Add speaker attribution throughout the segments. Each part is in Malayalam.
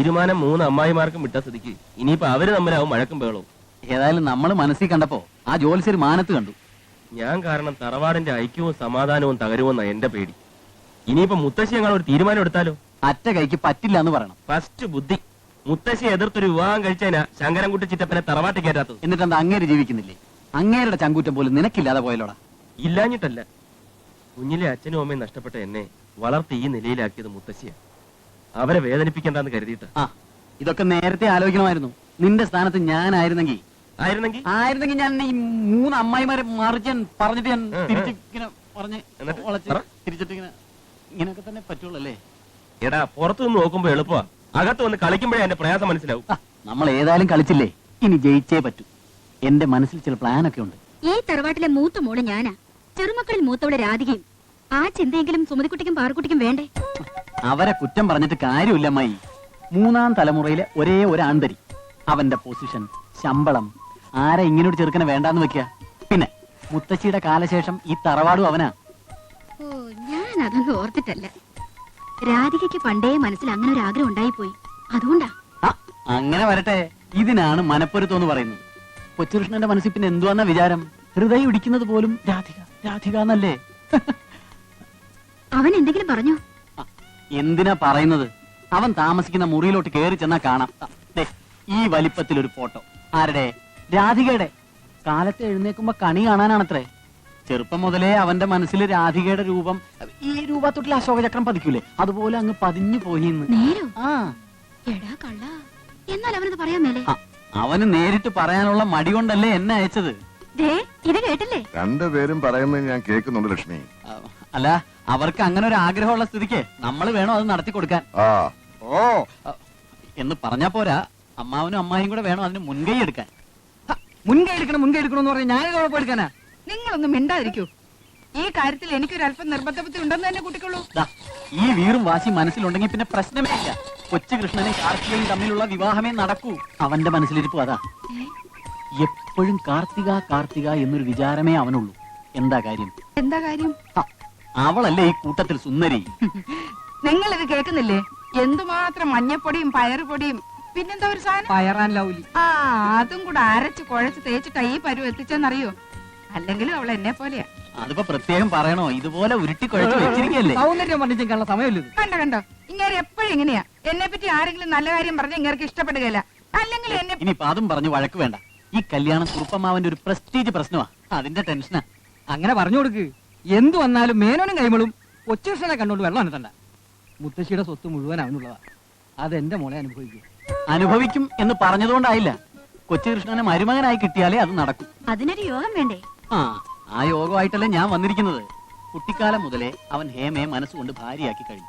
Speaker 1: തീരുമാനം മൂന്ന് അമ്മായിമാർക്കും വിട്ട സ്ഥിതിക്ക്. ഇനിയിപ്പോ അവർ തമ്മിലാവും മഴക്കും ബഹളവും.
Speaker 2: ഏതായാലും നമ്മൾ മനസ്സിൽ കണ്ടപ്പോ ആ ജോലിശ്ശേരി മാനത്ത് കണ്ടു.
Speaker 1: ഞാൻ കാരണം തറവാടിന്റെ ഐക്യവും സമാധാനവും തകരുമെന്ന എന്റെ പേടി. ഇനിയിപ്പോ മുത്തശ്ശി ഞങ്ങൾ ഒരു തീരുമാനം എടുത്താലോ?
Speaker 2: അറ്റ കൈക്ക് പറ്റില്ല എന്ന് പറയണം.
Speaker 1: ഫസ്റ്റ് ബുദ്ധി. മുത്തശ്ശി എതിർത്തൊരു വിവാഹം കഴിച്ചതിനാ ശങ്കരൻകുട്ടി ചിറ്റപ്പനെ തറവാട്ടി കയറ്റാത്തത്.
Speaker 2: എന്നിട്ട് എന്താ അങ്ങേര് ജീവിക്കുന്നില്ലേ? അങ്ങേരുടെ ചങ്കൂറ്റം പോലും നിനക്കില്ലാതെ പോയല്ലോടാ.
Speaker 1: ഇല്ലാഞ്ഞിട്ടല്ല. കുഞ്ഞിലെ അച്ഛനും അമ്മയും നഷ്ടപ്പെട്ട എന്നെ വളർത്തി ഈ നിലയിലാക്കിയത് മുത്തശ്ശിയാ. അവരെ വേദനിപ്പിക്കണ്ടെന്ന് കരുതിയിട്ട്.
Speaker 2: ആ ഇതൊക്കെ നേരത്തെ ആലോചിക്കണമായിരുന്നു. നിന്റെ സ്ഥാനത്ത് ഞാനായിരുന്നെങ്കിൽ
Speaker 1: ആയിരുന്നെങ്കിൽ
Speaker 2: ആയിരുന്നെങ്കിൽ ഞാൻ ഈ മൂന്ന് അമ്മായിമാരെ മറിച്ച് ഞാൻ പറഞ്ഞിട്ട് ഞാൻ
Speaker 1: ഉം,
Speaker 2: തിരിച്ച് ഇങ്ങനെ പറഞ്ഞ്
Speaker 1: എന്നിട്ട്?
Speaker 2: വളച്ച്
Speaker 1: പറ.
Speaker 2: തിരിച്ചിട്ട് ഇങ്ങനെ ഇങ്ങനെയൊക്കെ തന്നെ പറ്റുള്ളൂ അല്ലേ
Speaker 1: എടാ പുറത്തു നിന്ന് നോക്കുമ്പോ എളുപ്പമാ അകത്ത് വന്ന് കളിക്കുമ്പോഴേ എന്റെ പ്രയാസം മനസ്സിലാവും.
Speaker 2: ആ, നമ്മൾ ഏതായാലും കളിച്ചില്ലേ? ഇനി ജയിച്ചേ പറ്റൂ. എന്റെ മനസ്സിൽ ചില പ്ലാനൊക്കെ ഉണ്ട്.
Speaker 3: ഈ തറവാട്ടിലെ മൂത്ത മോൾ ഞാനാ. ചെറുമക്കളിൽ മൂത്തവൾ രാധികയും. ആ ചിന്തയെങ്കിലും സുമതിക്കുട്ടിക്കും പാറക്കുട്ടിക്കും വേണ്ടേ?
Speaker 2: അവരെ കുറ്റം പറഞ്ഞിട്ട് കാര്യമില്ല മൈ മൂന്നാം തലമുറയിലെ ഒരേ ഒരു ആന്തരി അവന്റെ പൊസിഷൻ ശമ്പളം. ആരെ ഇങ്ങനൊരു ചെറുക്കനെ വേണ്ടാന്ന് വെക്കുക? പിന്നെ മുത്തശ്ശിയുടെ കാലശേഷം ഈ തറവാടും അവനാ.
Speaker 3: ഓ ഞാൻ അതൊന്നും ഓർത്തിട്ടല്ല. രാധികയ്ക്ക് പണ്ടേ മനസ്സിൽ അങ്ങനെ ഒരു ആഗ്രഹം ഉണ്ടായിപ്പോയി. അതുകൊണ്ടാ?
Speaker 2: ആ, അങ്ങനെ വരട്ടെ. ഇതിനാണ് മനപ്പൊരുത്തം എന്ന് പറയുന്നത്. കൊച്ചുകൃഷ്ണന്റെ മനസ്സിൽ പിന്നെ എന്തുവാന്ന വിചാരം? ഹൃദയം ഇടിക്കുന്നത് പോലും രാധിക രാധിക എന്നല്ലേ?
Speaker 3: അവൻ എന്തെങ്കിലും പറഞ്ഞോ?
Speaker 2: എന്തിനാ പറയുന്നത്? അവൻ താമസിക്കുന്ന മുറിയിലോട്ട് കയറി ചെന്നാ കാണാം. ദേ, ഈ വലിപ്പത്തിൽ ഒരു ഫോട്ടോ. ആരുടെ? രാധികയുടെ. കാലത്ത് എഴുന്നേക്കുമ്പോ കണി കാണാനാണത്രേ. ചെറുപ്പം മുതലേ അവന്റെ മനസ്സിൽ രാധികയുടെ രൂപം ഈ രൂപത്തൊട്ടിൽ അശോകചക്രം പതിക്കൂലേ? അതുപോലെ അങ്ങ് പതിഞ്ഞു പോയി
Speaker 3: നേരോ?
Speaker 2: ആ.
Speaker 3: എടാ കള്ള. എന്നാൽ അവനത് പറയാൻ മേലെ.
Speaker 2: ആ, അവന് നേരിട്ട് പറയാനുള്ള മടി കൊണ്ടല്ലേ എന്നെ അയച്ചത്?
Speaker 3: ദേ ഇത് കേട്ടില്ലേ?
Speaker 4: രണ്ടുപേരും പറയുന്നത് ഞാൻ കേൾക്കുന്നുണ്ട് ലക്ഷ്മി.
Speaker 2: ആ, അല്ല അവർക്ക് അങ്ങനെ ഒരു ആഗ്രഹമുള്ള സ്ഥിതിക്ക് നമ്മൾ വേണോ അത് നടത്തി കൊടുക്കാൻ?
Speaker 4: ആ.
Speaker 2: ഓ. എന്ന് പറഞ്ഞാ പോരാ അമ്മാവനും അമ്മായും കൂടെ വേണം അതിന് മുൻകൈ എടുക്കാൻ?
Speaker 5: ഹ, മുൻകൈ എടുക്കണം മുൻകൈ എടുക്കണം എന്ന് പറഞ്ഞാൽ ഞാൻ എടുക്കാനാ? നിങ്ങളൊന്നും മിണ്ടാതിരിക്കൂ. ഈ കാര്യത്തിൽ എനിക്കൊരു അല്പം നിർബന്ധബുദ്ധി ഉണ്ടെന്ന് തന്നെ കൂട്ടിക്കൊള്ളൂ.
Speaker 2: ദാ, ഈ വീറും വാശി മനസ്സിലുണ്ടെങ്കിൽ പിന്നെ പ്രശ്നമേ ഇല്ല. കൊച്ചു കൃഷ്ണനും കാർത്തികയും തമ്മിലുള്ള വിവാഹമേ നടക്കൂ. അവന്റെ മനസ്സിലിരിപ്പ് അതാ. എപ്പോഴും കാർത്തിക കാർത്തിക എന്നൊരു വിചാരമേ അവനുള്ളൂ. എന്താ കാര്യം?
Speaker 5: എന്താ കാര്യം?
Speaker 2: ഹ, അവളല്ലേ ഈ കൂട്ടത്തിൽ സുന്ദരി?
Speaker 5: നിങ്ങൾ ഇത് കേൾക്കുന്നില്ലേ? എന്തുമാത്രം മഞ്ഞപ്പൊടിയും പയറുപൊടിയും പിന്നെന്താ ഒരു സാധനം?
Speaker 6: പയറാൻ ലൗലി.
Speaker 5: ആ അതും കൂടെ അരച്ച് കുഴച്ച് തേച്ചിട്ട് ഈ പരുവ് എത്തിച്ചെന്നറിയോ? അല്ലെങ്കിലും അവൾ എന്നെ പോലെയാ.
Speaker 2: അതിപ്പോ പ്രത്യേകം പറയണോ? ഇതുപോലെ ഉരുട്ടി കുഴച്ച് വെച്ചിരിക്കല്ലേ
Speaker 6: സൗന്ദര്യം വർണിച്ചേക്കാനുള്ള സമയമില്ല ഇത്.
Speaker 5: കണ്ടോ കണ്ടോ? ഇങ്ങനെ എപ്പോഴും ഇങ്ങനെയാ. എന്നെ പറ്റി ആരെങ്കിലും നല്ല കാര്യം പറഞ്ഞ ഇങ്ങനെ ഇഷ്ടപ്പെടുകയില്ല. അല്ലെങ്കിൽ എന്നെ
Speaker 2: ഇനിയിപ്പൊ അതും പറഞ്ഞു വഴക്ക് വേണ്ട. ഈ കല്യാണം കുറുപ്പമാവന്റെ ഒരു പ്രസ്റ്റീജ് പ്രശ്നമാ. അതിന്റെ ടെൻഷനാ
Speaker 6: അങ്ങനെ പറഞ്ഞു കൊടുക്ക്. എന്തു വന്നാലും മേനോനും കൈമളും കൊച്ചുകൃഷ്ണനെ കണ്ടോണ്ട് വെള്ളം അനത്തണ്ട. മുത്തശ്ശിയുടെ സ്വത്ത് മുഴുവൻ അവനുള്ളതാ. അതെന്റെ മോളെ അനുഭവിക്കും.
Speaker 2: അനുഭവിക്കും എന്ന് പറഞ്ഞതുകൊണ്ടായില്ല. കൊച്ചുകൃഷ്ണനെ മരുമകനായി കിട്ടിയാലേ അത് നടക്കും.
Speaker 3: അതിനൊരു യോഗം വേണ്ടേ?
Speaker 2: ആ ആ യോഗമായിട്ടല്ലേ ഞാൻ വന്നിരിക്കുന്നത്. കുട്ടിക്കാലം മുതലേ അവൻ ഹേമയെ മനസ്സുകൊണ്ട് ഭാര്യയാക്കി കഴിഞ്ഞു.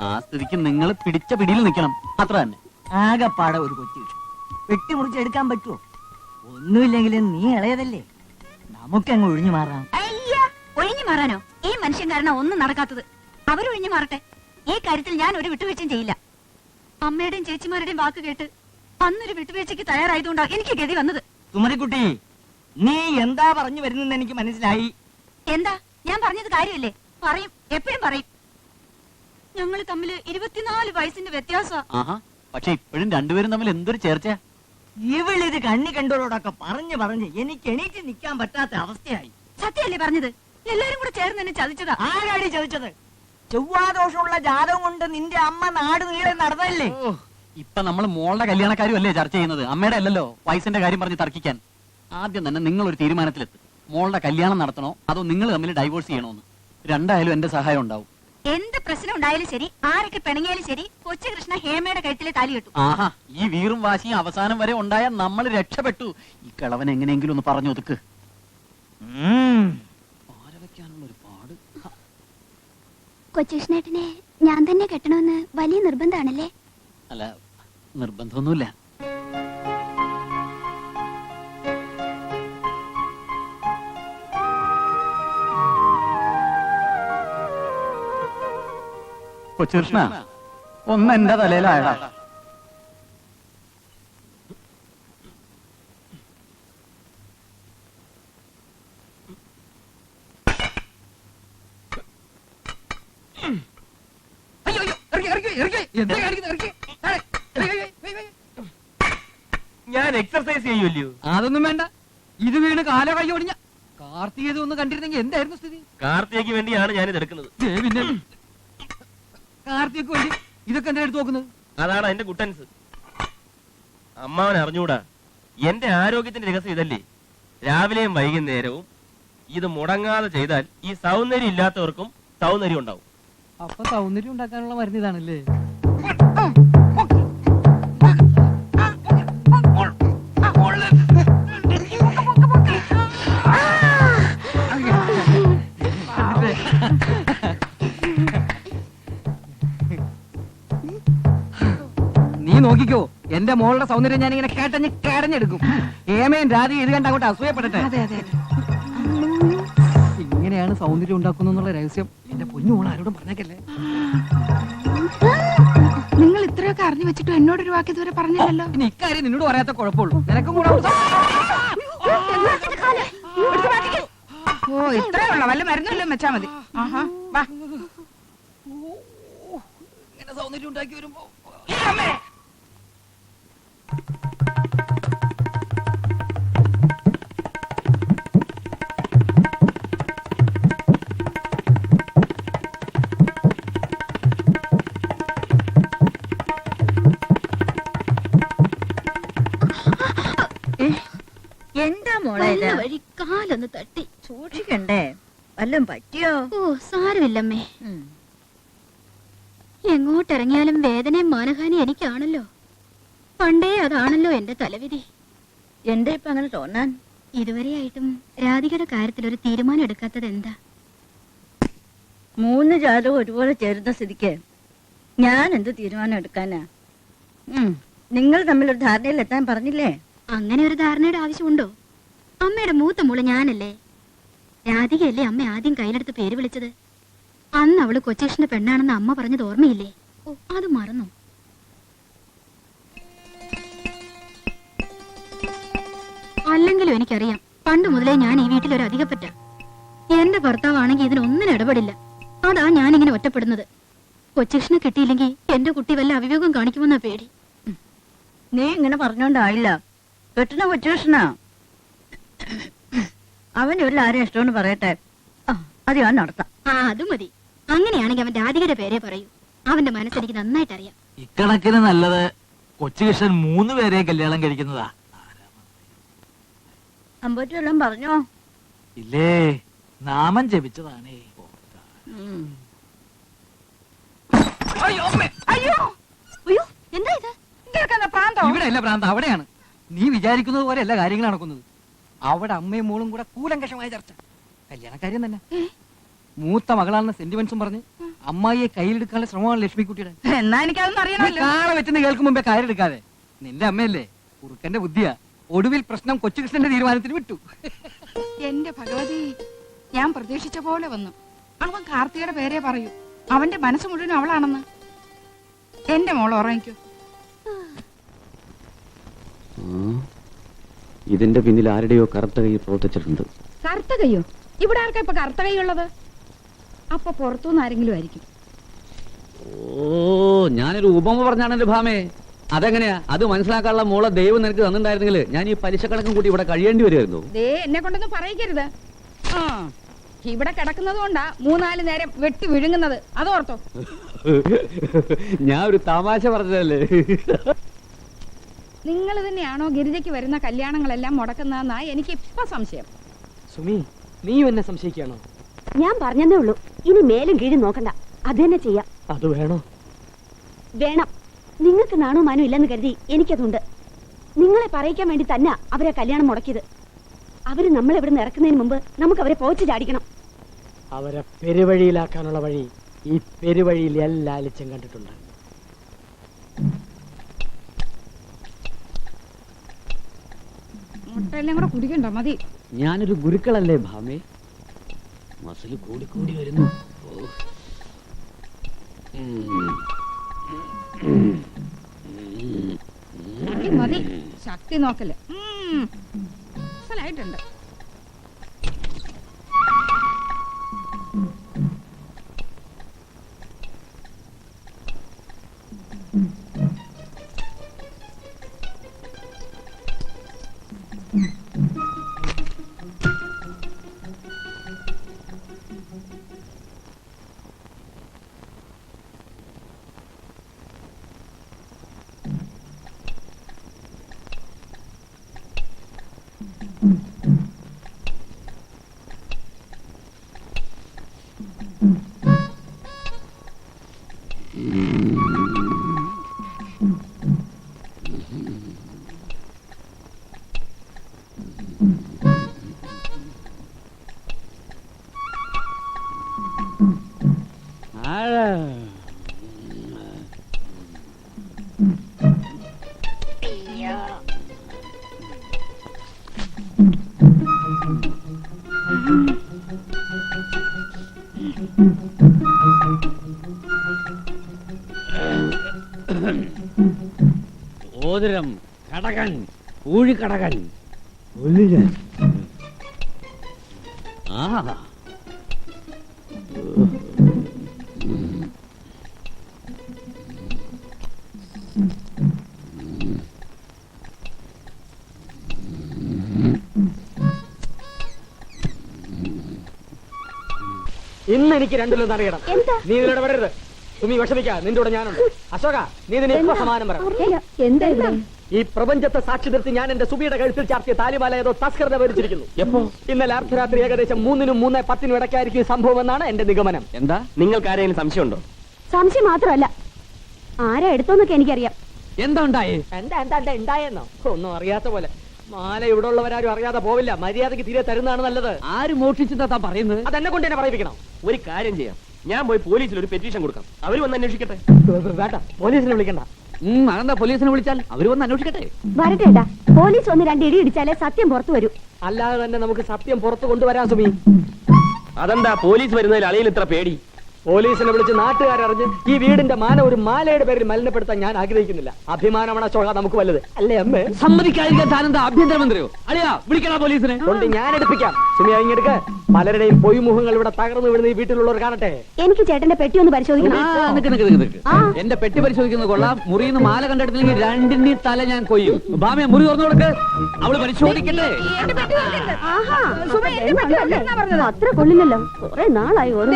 Speaker 2: ആ സ്ഥിതിക്ക് നിങ്ങൾ പിടിച്ച പിടിയിൽ നിൽക്കണം. അത്ര തന്നെ.
Speaker 7: ആകെപ്പാടെ ഒരു കൊച്ചു വെട്ടിമുറിച്ചെടുക്കാൻ പറ്റുമോ ഒന്നുമില്ലെങ്കിലും നീ ഇളയതല്ലേ? നമുക്കങ്ങ് ഒഴിഞ്ഞു മാറാം.
Speaker 3: മാറാനോ? ഈ മനുഷ്യൻ കാരണം ഒന്നും നടക്കാത്തത്. അവരൊഴിഞ്ഞു മാറട്ടെ. ഈ കാര്യത്തിൽ ഞാൻ ഒരു വിട്ടുവീഴ്ചയും ചെയ്യില്ല. അമ്മയുടെയും ചേച്ചിമാരുടെയും വാക്ക് കേട്ട് അന്നൊരു വിട്ടുവീഴ്ചയ്ക്ക് തയ്യാറായതുകൊണ്ടാണ് എനിക്ക് ഗതി വന്നത്.
Speaker 7: തുമരിക്കുട്ടി നീ എന്താ പറഞ്ഞു വരുന്നെന്ന് എനിക്ക് മനസ്സിലായി.
Speaker 3: എന്താ? ഞാൻ പറഞ്ഞത് കാര്യമല്ലേ? പറയും. എപ്പോഴും പറയും. ഞങ്ങൾ തമ്മിൽ ഇരുപത്തിനാല് വയസ്സിന്റെ വ്യത്യാസമാ
Speaker 2: പക്ഷെ ഇപ്പോഴും രണ്ടുപേരും തമ്മിൽ എന്തൊരു ചേർച്ച
Speaker 7: ഇവളിത് കണ്ണി കണ്ടോളോടൊക്കെ പറഞ്ഞു പറഞ്ഞ് എനിക്ക് എണീറ്റ് നിൽക്കാൻ പറ്റാത്ത അവസ്ഥയായി.
Speaker 3: സത്യല്ലേ പറഞ്ഞത്? എല്ലാരും കൂടെ ചേർന്ന് എന്നെ ചതിച്ചതാ.
Speaker 7: ആരാടി ചതിച്ചത്? ചൊവ്വാദോഷമുള്ള ജാതകം കൊണ്ട് നിന്റെ അമ്മ നാട് നീളെ നടന്നല്ലേ
Speaker 2: ഇപ്പൊ നമ്മൾ മോളുടെ കല്യാണക്കാരും അല്ലേ ചർച്ച ചെയ്യുന്നത്? അമ്മയുടെ അല്ലല്ലോ വയസ്സിന്റെ കാര്യം പറഞ്ഞ് തർക്കിക്കാൻ. ആദ്യം തന്നെ നിങ്ങൾ ഒരു തീരുമാനത്തിലെത്തും. മോളുടെ കല്യാണം നടത്തണോ അതോ നിങ്ങൾ തമ്മിൽ ഡൈവോഴ്സ് ചെയ്യണോന്ന്. രണ്ടായാലും എന്റെ സഹായം ഉണ്ടാവും.
Speaker 3: എന്ത് പ്രശ്നം ഉണ്ടായാലും ശരി ആരൊക്കെ പിണങ്ങിയാലും ശരി കൊച്ചുകൃഷ്ണ ഹേമയുടെ കഴുത്തിലെ താലി കെട്ടു.
Speaker 2: ആഹാ ഈ വീറും വാശിയും അവസാനം വരെ ഉണ്ടായാൽ നമ്മൾ രക്ഷപ്പെട്ടു. ഈ കിളവൻ എങ്ങനെയെങ്കിലും ഒന്ന് പറഞ്ഞു ഒതുക്ക്. ആരവയ്ക്കാനുള്ള ഒരു പാട്
Speaker 3: കൊച്ചുകൃഷ്ണേട്ടനെ ഞാൻ തന്നെ കെട്ടണമെന്ന് വലിയ നിർബന്ധമാണല്ലേ?
Speaker 2: അല്ല നിർബന്ധമൊന്നുമില്ല. കൊച്ചുകൃഷ്ണ ഒന്ന് എന്റെ തലയിലായടാ.
Speaker 8: അതൊന്നും വേണ്ട. ഇത് വീണ് കാല കൈ ഒടിഞ്ഞ. കാർത്തികേത് ഒന്ന് കണ്ടിരുന്നെങ്കിൽ എന്തായിരുന്നു സ്ഥിതി?
Speaker 1: കാർത്തികയ്ക്ക് വേണ്ടിയാണ് ഞാൻ ഇതെടുക്കുന്നത്
Speaker 8: ദേ പിന്നെ. കാർത്തികക്ക് വേണ്ടി ഇതൊക്കെ എന്താ എടുത്തു നോക്കുന്നത്?
Speaker 1: അതാണ് അതിന്റെ കുട്ടൻസ് അമ്മാവൻ അറിഞ്ഞൂടാ. എന്റെ ആരോഗ്യത്തിന്റെ രഹസ്യം ഇതല്ലേ. രാവിലെയും വൈകുന്നേരവും ഇത് മുടങ്ങാതെ ചെയ്താൽ ഈ സൗന്ദര്യം ഇല്ലാത്തവർക്കും സൗന്ദര്യം ഉണ്ടാവും.
Speaker 8: അപ്പൊ സൗന്ദര്യം ഉണ്ടാക്കാനുള്ള മരുന്ന് ഇതാണല്ലേ? നീ നോക്കിക്കോ എന്റെ മോളുടെ സൗന്ദര്യം ഞാൻ ഇങ്ങനെ കേട്ടഞ്ഞ് കേടഞ്ഞെടുക്കും ഏമയും രാധി ഇത് കണ്ട അങ്ങോട്ട് അസൂയപ്പെടട്ടെ.
Speaker 5: അതെ അതെ
Speaker 8: ഇങ്ങനെയാണ് സൗന്ദര്യം ഉണ്ടാക്കുന്നുള്ള രഹസ്യം എന്റെ പൊന്നു മോൾ ആരോടും പറഞ്ഞേക്കല്ലേ?
Speaker 5: നിങ്ങൾ ഇത്രയൊക്കെ അറിഞ്ഞു വെച്ചിട്ട് എന്നോട് ഒരു വാക്ക് ഇതുവരെ പറഞ്ഞില്ലല്ലോ.
Speaker 8: പിന്നെ ഇക്കാര്യം നിന്നോട് പറയാത്ത കുഴപ്പമുള്ളൂ. നിനക്കും കൂടെ
Speaker 5: ഓ ഇത്രേ ഉള്ള? വല്ല മരുന്നുമല്ലോ വെച്ചാ മതി. ആഹാ വാ.
Speaker 8: ഇങ്ങനെ സൗന്ദര്യം ഉണ്ടാക്കി വരുമ്പോ
Speaker 3: എന്താ മോളെ വഴി കാലൊന്ന് തട്ടി.
Speaker 9: സൂക്ഷിക്കണ്ടേ? വല്ലതും പറ്റിയോ?
Speaker 3: ഓ സാരമില്ലമ്മേ. എങ്ങോട്ടിറങ്ങിയാലും വേദനയും മാനഹാനി എനിക്കാണല്ലോ. പണ്ടേ അതാണല്ലോ എന്റെ തലവിധി.
Speaker 9: എന്താ ഇപ്പൊ അങ്ങനെ തോന്നാൻ?
Speaker 3: ഇതുവരെയായിട്ടും രാധികയുടെ കാര്യത്തിൽ ഒരു തീരുമാനം എടുക്കാത്തത് എന്താ?
Speaker 9: മൂന്ന് ജാതകം ഒരുപോലെ ചേരുന്ന സ്ഥിതിക്ക് ഞാൻ എന്ത് തീരുമാനം എടുക്കാനാ? നിങ്ങൾ തമ്മിൽ ഒരു ധാരണയിൽ എത്താൻ പറഞ്ഞില്ലേ?
Speaker 3: അങ്ങനെ ഒരു ധാരണയുടെ ആവശ്യമുണ്ടോ? അമ്മയുടെ മൂത്ത മോൾ ഞാനല്ലേ? രാധികയല്ലേ അമ്മ ആദ്യം കയ്യിലെടുത്ത് പേര് വിളിച്ചത്? അന്ന് അവൾ കൊച്ചേഷന്റെ പെണ്ണാണെന്ന് അമ്മ പറഞ്ഞത് ഓർമ്മയില്ലേ? അത് മറന്നു. അല്ലെങ്കിലും എനിക്കറിയാം പണ്ട് മുതലേ ഞാൻ ഈ വീട്ടിൽ ഒരു അധികപ്പറ്റ. എന്റെ ഭർത്താവാണെങ്കിൽ ഇതിനൊന്നും ഇടപെടില്ല. അതാ ഇങ്ങനെ ഒറ്റപ്പെടുന്നത്. കൊച്ചേഷനെ കിട്ടിയില്ലെങ്കിൽ എന്റെ കുട്ടി വല്ല അവിവേകം കാണിക്കുമെന്നാ പേടി.
Speaker 9: നീ ഇങ്ങനെ പറഞ്ഞോണ്ടായില്ല. കെട്ടണ കൊച്ചുകൃഷ്ണ. അവൻ ഇവരിൽ ആരും ഇഷ്ടമെന്ന് പറയട്ടെ. ആ, അത് ഞാൻ നടത്താം.
Speaker 3: ആ അത് മതി. അങ്ങനെയാണെങ്കിൽ അവൻ രാധികയുടെ പേരെ പറയൂ. അവന്റെ മനസ്സെനിക്ക് നന്നായിട്ട് അറിയാം
Speaker 10: ഇക്കണക്കിന് നല്ലത് കൊച്ചുകൃഷ്ണൻ മൂന്ന് പേരെ കല്യാണം കഴിക്കുന്നതാ.
Speaker 9: വല്ലതും പറഞ്ഞോ?
Speaker 10: ഇല്ലേ നാമം ജപിച്ചതാണേ.
Speaker 9: ഉം.
Speaker 5: അയ്യോ
Speaker 3: എന്താ ഇത്?
Speaker 5: ഇവിടെയല്ല പ്രാന്തോ?
Speaker 8: ഇവിടെ അല്ല അവിടെയാണ്. നീ വിചാരിക്കുന്നത് പോലെ എല്ലാ കാര്യങ്ങൾ നടക്കുന്നത്. അവിടെ അമ്മയും മോളും കൂടെ കൂലങ്കഷമായ ചർച്ച. കല്യാണക്കാര്യം തന്നെ. മൂത്ത മകളാണെന്ന സെന്റിമെന്റ്സും പറഞ്ഞ് അമ്മായിയെ കയ്യിലെടുക്കാനുള്ള ശ്രമമാണ് ലക്ഷ്മിക്കുട്ടിയുടെ.
Speaker 5: എന്നാ എനിക്കതൊന്നും അറിയണമല്ലോ.
Speaker 8: കാള വെച്ചെന്ന് കേൾക്കും മുമ്പേ കയറെടുക്കാതെ നിന്റെ അമ്മയല്ലേ? കുറുക്കന്റെ ബുദ്ധിയാ. ഒടുവിൽ പ്രശ്നം കൊച്ചുകൃഷ്ണന്റെ തീരുമാനത്തിന് വിട്ടു.
Speaker 5: എന്റെ ഭഗവതി ഞാൻ പ്രതീക്ഷിച്ച പോലെ വന്നു. അവൻ കാർത്തികയുടെ പേരെ പറയൂ. അവന്റെ മനസ്സ് മുഴുവൻ അവളാണെന്ന്. എന്റെ മോൾ ഉറങ്ങിക്കോ
Speaker 11: ഇതിന്റെ പിന്നിൽ ആരുടെയോ കറുത്ത കൈ പ്രവർത്തിച്ചിട്ടുണ്ട്.
Speaker 5: കറുത്ത കൈയോ? ഇവിടെ ആർക്കാ ഇപ്പൊ കറുത്ത ഉള്ളത്? അപ്പൊ പുറത്തുനിന്ന് ആരെങ്കിലും ആയിരിക്കും.
Speaker 11: ഓ ഞാനൊരു ഉപമ പറഞ്ഞാണല്ലോ ഭാമേ. അതെങ്ങനെയാ? അത് മനസ്സിലാക്കാനുള്ള മോളെ ദൈവം നിനക്ക് തന്നിട്ടുണ്ടായിരുന്നെങ്കിൽ ഞാൻ ഈ പലിശ കണക്കും കൂടി ഇവിടെ കഴിയേണ്ടി വരുമായിരുന്നു.
Speaker 5: ദേ എന്നെ കൊണ്ടൊന്നും പറയിക്കരുത്. ആ ഇവിടെ കിടക്കുന്നത് കൊണ്ടാ മൂന്നാൽ നേരം വെട്ടി വിഴുങ്ങുന്നത്. അതോർത്തോ?
Speaker 11: ഞാൻ ഒരു തമാശ പറഞ്ഞതല്ലേ?
Speaker 5: നിങ്ങൾ തന്നെയാണോ ഗിരിജയ്ക്ക് വരുന്ന കല്യാണങ്ങളെല്ലാം മുടക്കുന്നതെന്നാ എനിക്ക് ഇപ്പൊ സംശയം.
Speaker 8: സുമി നീ എന്നെ സംശയിക്കാണോ
Speaker 3: ഞാൻ പറഞ്ഞതേ ഉള്ളൂ. ഇനി മേലും കീഴും നോക്കണ്ട. അത് തന്നെ ചെയ്യാം.
Speaker 8: അത് വേണോ?
Speaker 3: വേണം. നിങ്ങൾക്ക് നാണോ മാനോ ഇല്ലെന്ന് കരുതി എനിക്കതുണ്ട്. നിങ്ങളെ പറയിക്കാൻ വേണ്ടി തന്നെ അവരെ കല്യാണം മുടക്കിയത്. അവർ നമ്മൾ ഇവിടെ നിന്ന് ഇറക്കുന്നതിന് മുമ്പ് നമുക്ക് അവരെ പോച്ച് ചാടിക്കണം.
Speaker 8: അവരെ പെരുവഴിയിലാക്കാനുള്ള വഴി ഈ പെരുവഴിയിൽ എല്ലാ അലിച്ചും കണ്ടിട്ടുണ്ട്.
Speaker 5: മുട്ടയെല്ലാം കൂടെ കുടിക്കണ്ടോ? മതി.
Speaker 11: ഞാനൊരു ഗുരുക്കളല്ലേ ഭാമേ? മസിൽ കൂടി കൂടി വരുന്നു.
Speaker 5: മതി മതി. ശക്തി നോക്കൽ. ഉം. Mm-hmm.
Speaker 11: മോതിരം കടകൻ ഊഴിക്കടകൻ. ആ.
Speaker 6: ഇന്ന് എനിക്ക് രണ്ടിലൊന്നും അറിയണം നീ ഇതിലൂടെ വരരുത് സുമി വിഷമിക്ക. നിന്റെ കൂടെ ഞാനുണ്ട്. അശോക നീ ഇതിന് ഇപ്പൊ സമാനം പറ.
Speaker 12: എന്താ
Speaker 6: ഈ പ്രപഞ്ചത്തെ സാക്ഷി നിർത്തി ഞാൻ എന്റെ സുബിയുടെ കഴുത്തിൽ ചാർത്തിയ താലിമാല ഏതോ തസ്കൃത വരിച്ചിരിക്കുന്നു.
Speaker 1: എപ്പോ?
Speaker 6: ഇന്നലെ അർദ്ധരാത്രി ഏകദേശം മൂന്നിനും മൂന്നേ പത്തിനും ഇടയ്ക്കായിരിക്കും സംഭവം എന്നാണ് എന്റെ നിഗമനം.
Speaker 11: എന്താ?
Speaker 1: നിങ്ങൾക്ക് ആരെങ്കിലും സംശയമുണ്ടോ?
Speaker 13: സംശയം മാത്രമല്ല. ആരാ എടുത്തോന്നൊക്കെ എനിക്കറിയാം.
Speaker 11: എന്താ ഉണ്ടായേ?
Speaker 6: എന്താ എന്താ എന്താ ഉണ്ടായെന്നോ? ഒന്നും അറിയാത്ത പോലെ. മാല ഇവിടെ ഉള്ളവരാരും അറിയാതെ പോവില്ല. മര്യാദയ്ക്ക് തീരെ തരുന്നതാണ് നല്ലത്.
Speaker 11: ആര് മോഷ്ടിച്ചതാ താ പറയുന്നത്?
Speaker 6: അതെന്നെ കൊണ്ട് തന്നെ പറയിപ്പിക്കണം.
Speaker 1: ഒരു കാര്യം ചെയ്യാം. ഞാൻ പോയി പോലീസിൽ ഒരു പെറ്റീഷൻ കൊടുക്കാം. അവർ വന്ന് അന്വേഷിക്കട്ടെ.
Speaker 6: വേണ്ട പോലീസിനെ വിളിക്കണ്ട.
Speaker 11: അതെന്താ പോലീസിനെ വിളിച്ചാൽ? അവർ വന്ന് അന്വേഷിക്കട്ടെ?
Speaker 13: വരട്ടേട്ടാ പോലീസ് ഒന്ന് രണ്ട് ഇടി ഇടിച്ചാലേ സത്യം പുറത്തു വരൂ.
Speaker 6: അല്ലാതെ തന്നെ നമുക്ക് സത്യം പുറത്തു കൊണ്ടുവരാൻ സുമി.
Speaker 1: അതെന്താ പോലീസ് വരുന്നതിൽ അളിയിൽ ഇത്ര പേടി?
Speaker 6: പോലീസിനെ വിളിച്ച് നാട്ടുകാരറിഞ്ഞ് ഈ വീടിന്റെ മാന ഒരു മാലയുടെ പേരിൽ മലിനപ്പെടുത്താൻ ഞാൻ ആഗ്രഹിക്കുന്നില്ല. അഭിമാനമാണ് അശോക നമുക്ക് വലുത്. അല്ലേ അമ്മേ?
Speaker 11: സമ്മതിക്കാതിരിക്കാൻ താനെന്താ ആഭ്യന്തരമന്ത്രിയോ? അളിയാ വിളിക്കണ പോലീസിനെ.
Speaker 6: കൊണ്ട് ഞാൻ എടുപ്പിക്കാം. സുമി ഇങ്ങെടുക്ക് പലരുടെയും പൊയ്മുഖങ്ങൾ ഇവിടെ തകർന്നു വീഴുന്ന ഈ വീട്ടിലുള്ളവർ കാണട്ടെ.
Speaker 13: എനിക്ക് ചേട്ടന്റെ പെട്ടി ഒന്ന് പരിശോധിക്കണം.
Speaker 11: നിക്ക് നിക്ക് നിക്ക് നിക്ക്. എന്റെ പെട്ടി പരിശോധിക്കുന്നത് കൊള്ളാം. മുറിന്ന് മാല കണ്ടെടുത്തില്ലെങ്കിൽ രണ്ടിന്റെ തല ഞാൻ കൊയ്യും. ബാമയെ മുറി തുറന്നു കൊടുക്ക്. അവൾ പരിശോധിക്കട്ടെ?
Speaker 13: അത്ര കൊള്ളില്ലല്ലോ. കുറെ നാളായി ഓരോ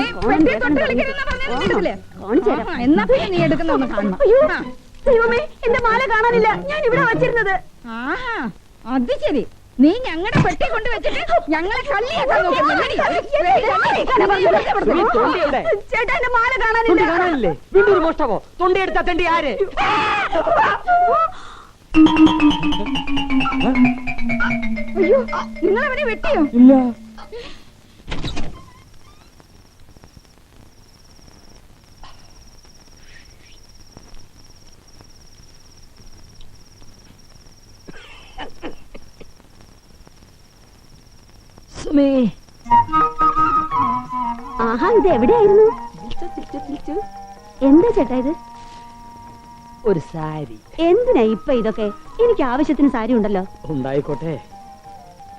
Speaker 13: അയ്യോ ദൈവമേ എന്റെ മാല കാണാനില്ല. ഞാൻ ഇവിടെ വച്ചിരുന്നത്.
Speaker 5: ആഹാ അത് ശരി. നീ ഞങ്ങളുടെ പെട്ടി കൊണ്ട് വെച്ചിട്ട് ഞങ്ങളെ
Speaker 6: കല്ലിയാക്കാൻ
Speaker 13: ചേട്ടാ മാല കാണാനില്ല
Speaker 6: വീണ്ടും മോഷ്ടമോ തൊണ്ടി ആര്
Speaker 5: അയ്യോ നിങ്ങൾ വെട്ടിയോ വെട്ടിയോ
Speaker 12: സുമേ
Speaker 13: ആഹാ ഇത് എവിടെയായിരുന്നു? എന്താ ചേട്ടാ ഇത്?
Speaker 6: ഒരു സാരി.
Speaker 13: എന്തിനാ ഇപ്പൊ ഇതൊക്കെ? എനിക്ക് ആവശ്യത്തിന് സാരി ഉണ്ടല്ലോ.
Speaker 6: ഉണ്ടായിക്കോട്ടെ.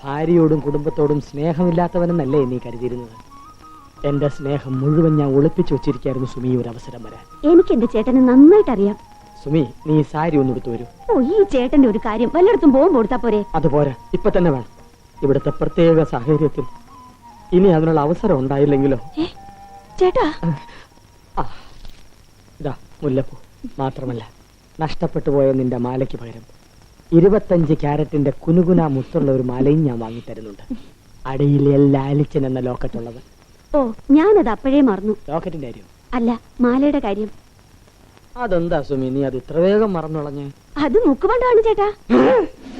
Speaker 6: ഭാര്യയോടും കുടുംബത്തോടും സ്നേഹമില്ലാത്തവനെന്നല്ലേ നീ കരുതിയിരുന്നത്. എന്റെ സ്നേഹം മുഴുവൻ ഞാൻ ഒളിപ്പിച്ചു വെച്ചിരിക്കായിരുന്നു സുമി ഒരു അവസരം വരാൻ.
Speaker 13: എനിക്ക് എന്റെ ചേട്ടനെ നന്നായിട്ട് അറിയാം
Speaker 6: സുമി നീ സാരി ഒന്ന് എടുത്തു വരൂ.
Speaker 13: ഓ ഈ ചേട്ടന്റെ ഒരു കാര്യം വല്ലയിടത്തും പോകുമ്പോ കൊടുത്താ പോരെ.
Speaker 6: അതുപോലെ ഇപ്പൊ തന്നെ വേണം. ഇവിടുത്തെ പ്രത്യേക സാഹചര്യത്തിൽ. ഇനി അതിനുള്ള അവസരം ഉണ്ടായില്ലെങ്കിലോ?
Speaker 13: ചേട്ടാ.
Speaker 6: ഇതാ മുല്ലപ്പൂ. മാത്രമല്ല നഷ്ടപ്പെട്ടു പോയ നിന്റെ മാലയ്ക്ക് പകരം ഇരുപത്തഞ്ച് ക്യാരറ്റിന്റെ കുനുകുന മുത്തുള്ള ഒരു മാലയും ഞാൻ വാങ്ങിത്തരുന്നുണ്ട്. അടിയിൽ ലാലിച്ചൻ എന്ന ലോക്കറ്റ് ഉള്ളത്
Speaker 13: ഓ ഞാനത് അപ്പോഴേ മറന്നു.
Speaker 6: ലോക്കറ്റിന്റെ കാര്യം?
Speaker 13: അല്ല മാലയുടെ കാര്യം.
Speaker 6: അതെന്താ സുമി നീ അത് ഇത്ര വേഗം മറന്നുളഞ്ഞ്
Speaker 13: അത് മുക്കുപണ്ടാണ് ചേട്ടാ.